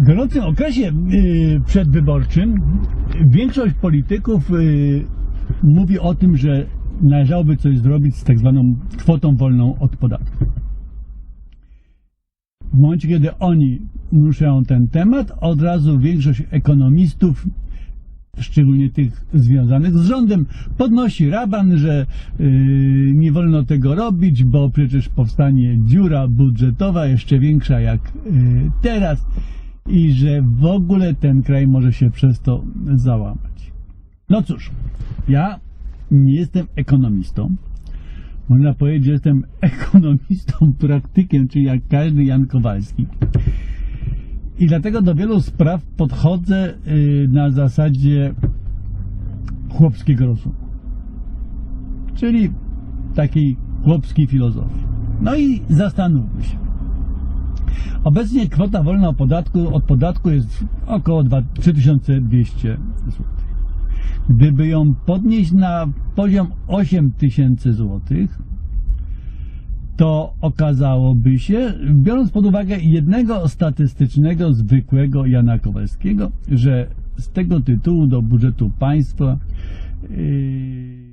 gorącym okresie y, przedwyborczym większość polityków y, mówi o tym, że należałoby coś zrobić z tak zwaną kwotą wolną od podatku. W momencie, kiedy oni ruszają ten temat, od razu większość ekonomistów, szczególnie tych związanych z rządem, podnosi raban, że yy, nie wolno tego robić, bo przecież powstanie dziura budżetowa jeszcze większa jak yy, teraz i że w ogóle ten kraj może się przez to załamać. No cóż, ja nie jestem ekonomistą. Można powiedzieć, że jestem ekonomistą, praktykiem, czyli jak każdy Jan Kowalski. I dlatego do wielu spraw podchodzę y, na zasadzie chłopskiego rozumu. Czyli takiej chłopskiej filozofii. No i zastanówmy się. Obecnie kwota wolna od podatku, od podatku jest około 2 3200 zł. Gdyby ją podnieść na poziom 8000 zł, to okazałoby się, biorąc pod uwagę jednego statystycznego, zwykłego Jana Kowalskiego, że z tego tytułu do budżetu państwa yy,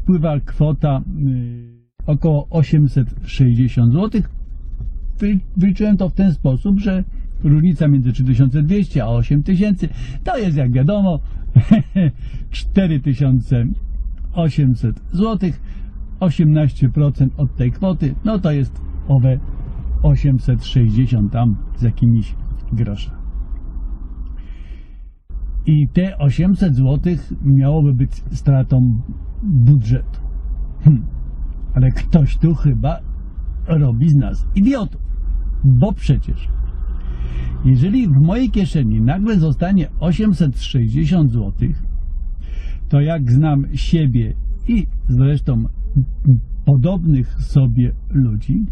wpływa kwota yy, około 860 zł. Wy- Wyliczyłem to w ten sposób, że różnica między 3200 a 8000 to jest jak wiadomo 4800 zł. 18% od tej kwoty, no to jest owe 860 tam z jakimiś groszami. I te 800 zł miałoby być stratą budżetu. Hm. Ale ktoś tu chyba robi z nas idiotów. Bo przecież, jeżeli w mojej kieszeni nagle zostanie 860 zł, to jak znam siebie i zresztą podobnych sobie ludzi,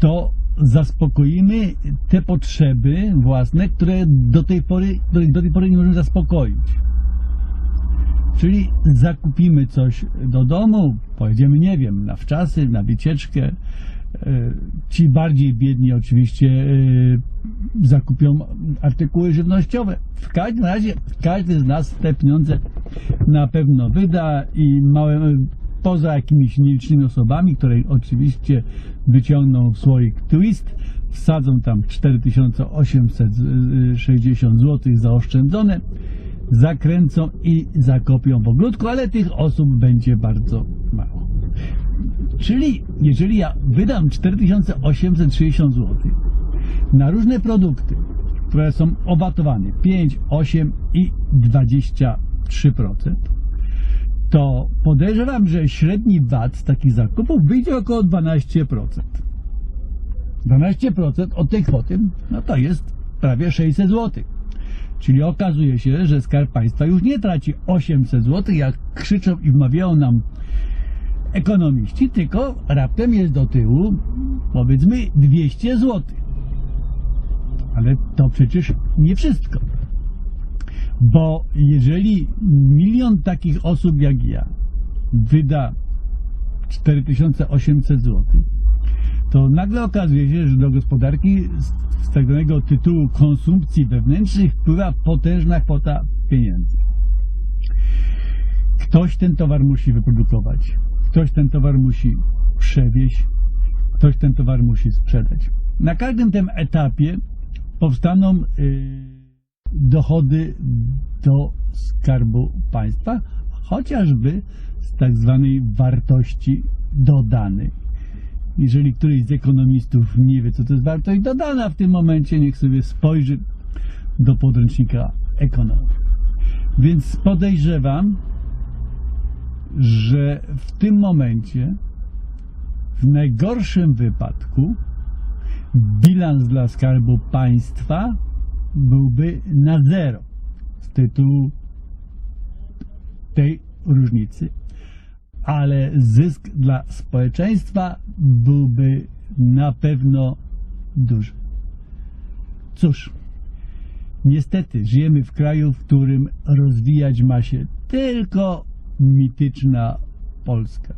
to zaspokoimy te potrzeby własne, które do tej pory, do tej pory nie możemy zaspokoić. Czyli zakupimy coś do domu, pojedziemy, nie wiem, na wczasy, na wycieczkę. E, Ci bardziej biedni oczywiście e, zakupią artykuły żywnościowe. W każdym razie każdy z nas te pieniądze na pewno wyda i małe, poza jakimiś nielicznymi osobami, które oczywiście wyciągną słoik twist, wsadzą tam 4860 zł zaoszczędzone, zakręcą i zakopią w ogródku, ale tych osób będzie bardzo mało. Czyli jeżeli ja wydam 4860 zł na różne produkty, które są obatowane 5, 8 i 23%, to podejrzewam, że średni VAT z takich zakupów wyjdzie około 12%. 12% od tej kwoty, no to jest prawie 600 zł. Czyli okazuje się, że Skarb Państwa już nie traci 800 zł, jak krzyczą i wmawiają nam ekonomiści, tylko raptem jest do tyłu, powiedzmy, 200 zł. Ale to przecież nie wszystko. Bo jeżeli milion takich osób jak ja wyda 4800 zł, to nagle okazuje się, że do gospodarki z, z tak tytułu konsumpcji wewnętrznej wpływa potężna kwota pieniędzy. Ktoś ten towar musi wyprodukować, ktoś ten towar musi przewieźć, ktoś ten towar musi sprzedać. Na każdym tym etapie powstaną yy, dochody do skarbu państwa, chociażby z tak zwanej wartości dodanej. Jeżeli któryś z ekonomistów nie wie, co to jest wartość dodana w tym momencie, niech sobie spojrzy do podręcznika ekonomii. Więc podejrzewam, że w tym momencie, w najgorszym wypadku, bilans dla skarbu państwa byłby na zero z tytułu tej różnicy, ale zysk dla społeczeństwa byłby na pewno duży. Cóż, niestety żyjemy w kraju, w którym rozwijać ma się tylko mityczna Polska.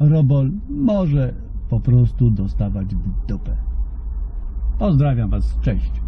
Robol może po prostu dostawać w dupę. Pozdrawiam Was, cześć.